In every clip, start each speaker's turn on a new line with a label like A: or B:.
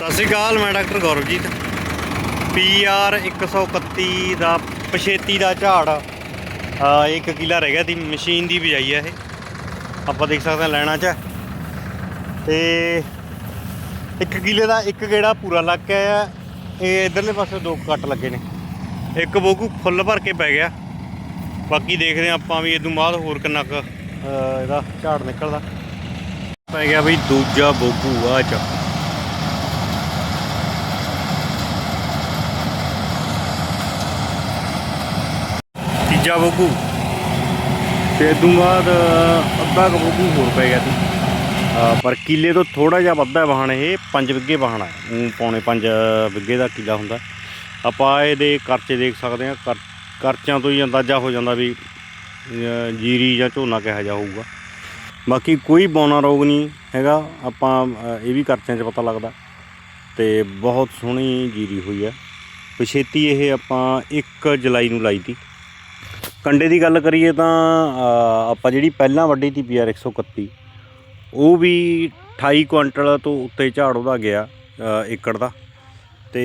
A: ਸਤਿ ਸ਼੍ਰੀ ਅਕਾਲ, ਮੈਂ doctor ਗੌਰਵਜੀਤ। PR 131 ਦਾ ਪਛੇਤੀ ਦਾ ਝਾੜ ਆ ਇੱਕ ਕਿਲਾ ਰਹਿ ਗਿਆ ਦੀ, ਮਸ਼ੀਨ ਦੀ ਬਿਜਾਈ ਹੈ ਇਹ। ਆਪਾਂ ਦੇਖ ਸਕਦੇ ਹਾਂ ਲੈਣਾ ਚ ਹੈ। ਤੇ ਇੱਕ ਕਿਲੇ ਦਾ ਇੱਕ ਗੇੜਾ ਪੂਰਾ ਲੱਗ ਕੇ ਆਇਆ। ਇਹ ਇਧਰਲੇ ਪਾਸੇ ਦੋ ਕੱਟ ਲੱਗੇ ਨੇ। ਇੱਕ ਬੋਗੂ ਫੁੱਲ ਭਰ ਕੇ ਪੈ ਗਿਆ। ਬਾਕੀ ਦੇਖਦੇ ਹਾਂ ਆਪਾਂ ਵੀ ਇਦੋਂ ਬਾਅਦ ਹੋਰ ਕਿੰਨਾ ਕੁ ਇਹਦਾ ਝਾੜ ਨਿਕਲਦਾ। ਪੈ ਗਿਆ ਬਈ ਦੂਜਾ ਬੋਗੂ ਆ ਚ ਤੀਜਾ ਬੋਗੂ। ਤੇ ਇਦੋਂ ਬਾਅਦ ਅੱਧਾ ਕੁ ਬੋਗੂ ਹੋਰ ਪੈ ਗਿਆ ਸੀ। ਪਰ ਕਿੱਲੇ ਤੋਂ ਥੋੜਾ ਜਿਹਾ ਵੱਧਾ ਵਾਹਣ ਇਹ 5 ਵਿੱਗੇ ਵਾਹਣ ਹੈ। ਊਂ ਪੌਣੇ 5 ਵਿੱਗੇ ਦਾ ਕਿੱਲਾ ਹੁੰਦਾ। ਆਪਾਂ ਇਹਦੇ ਕਰਚੇ ਦੇਖ ਸਕਦੇ ਹਾਂ। ਕਰ- ਕਰਚਿਆਂ ਤੋਂ ਹੀ ਅੰਦਾਜ਼ਾ ਹੋ ਜਾਂਦਾ ਵੀ ਜੀਰੀ ਜਾਂ ਝੋਨਾ ਕਿਹੋ ਜਿਹਾ ਹੋਊਗਾ। ਬਾਕੀ ਕੋਈ ਬੌਨਾ ਰੋਗ ਨਹੀਂ ਹੈਗਾ। ਆਪਾਂ ਇਹ ਵੀ ਕਰਚਿਆਂ 'ਚ ਪਤਾ ਲੱਗਦਾ। ਤੇ ਬਹੁਤ ਸੋਹਣੀ ਜੀਰੀ ਹੋਈ ਹੈ। ਪਛੇਤੀ ਇਹ ਆਪਾਂ 1 ਜੁਲਾਈ ਨੂੰ ਲਾਈ ਤੀ। ਕੰਡੇ ਦੀ ਗੱਲ ਕਰੀਏ ਤਾਂ ਆਪਾਂ ਜਿਹੜੀ ਪਹਿਲਾਂ ਵੱਡੀ ਤੀ ਪੀਆਰ 131 ਉਹ ਵੀ 28 ਕੁਇੰਟਲ ਤੋਂ ਉੱਤੇ ਝਾੜ ਉਹਦਾ ਗਿਆ ਏਕੜ ਦਾ। ਤੇ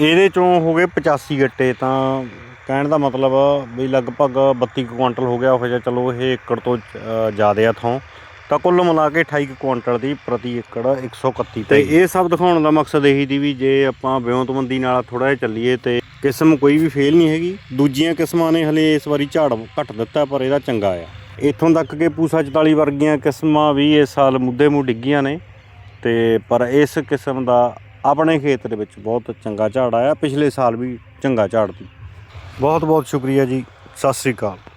A: ਇਹਦੇ ਚੋਂ ਹੋ ਗਏ 85 ਗੱਟੇ ਤਾਂ ਕਹਿਣ ਦਾ ਮਤਲਬ ਵੀ ਲਗਭਗ 32 ਕੁ ਕੁਇੰਟਲ ਹੋ ਗਿਆ ਉਹ ਜਿਹਾ ਚਲੋ ਇਹ ਏਕੜ ਤੋਂ ਜ਼ਿਆਦਾ ਆ ਥੋਂ। ਤਾਂ ਕੁੱਲ ਮਿਲਾ ਕੇ 28 ਕੁ ਕੁਇੰਟਲ ਦੀ ਪ੍ਰਤੀ ਏਕੜ 131 ਤੇ ਇਹ ਸਭ ਦਿਖਾਉਣ ਦਾ ਮਕਸਦ ਇਹੀ ਦੀ ਵੀ ਜੇ ਆਪਾਂ ਵਿਉਂਤਬੰਦੀ ਨਾਲ ਥੋੜਾ ਜਿਹਾ ਚੱਲੀਏ ਤੇ ਕਿਸਮ ਕੋਈ ਵੀ ਫੇਲ ਨਹੀਂ ਹੈਗੀ। ਦੂਜੀਆਂ ਕਿਸਮਾਂ ਨੇ ਹਲੇ ਇਸ ਵਾਰੀ ਝਾੜ ਘੱਟ ਦਿੱਤਾ, ਪਰ ਇਹਦਾ ਚੰਗਾ ਆ। ਇੱਥੋਂ ਤੱਕ ਕਿ ਪੂਸਾ 44 ਵਰਗੀਆਂ ਕਿਸਮਾਂ ਵੀ ਇਸ ਸਾਲ ਮੁੱਦੇ ਮੂੰਹ ਡਿੱਗੀਆਂ ਨੇ। ਤੇ ਪਰ ਇਸ ਕਿਸਮ ਦਾ ਆਪਣੇ ਖੇਤ ਦੇ ਵਿੱਚ ਬਹੁਤ ਚੰਗਾ ਝਾੜ ਆਇਆ। ਪਿਛਲੇ ਸਾਲ ਵੀ ਚੰਗਾ ਝਾੜ ਦੀ ਬਹੁਤ ਬਹੁਤ ਸ਼ੁਕਰੀਆ ਜੀ। ਸਤਿ ਸ੍ਰੀ ਅਕਾਲ।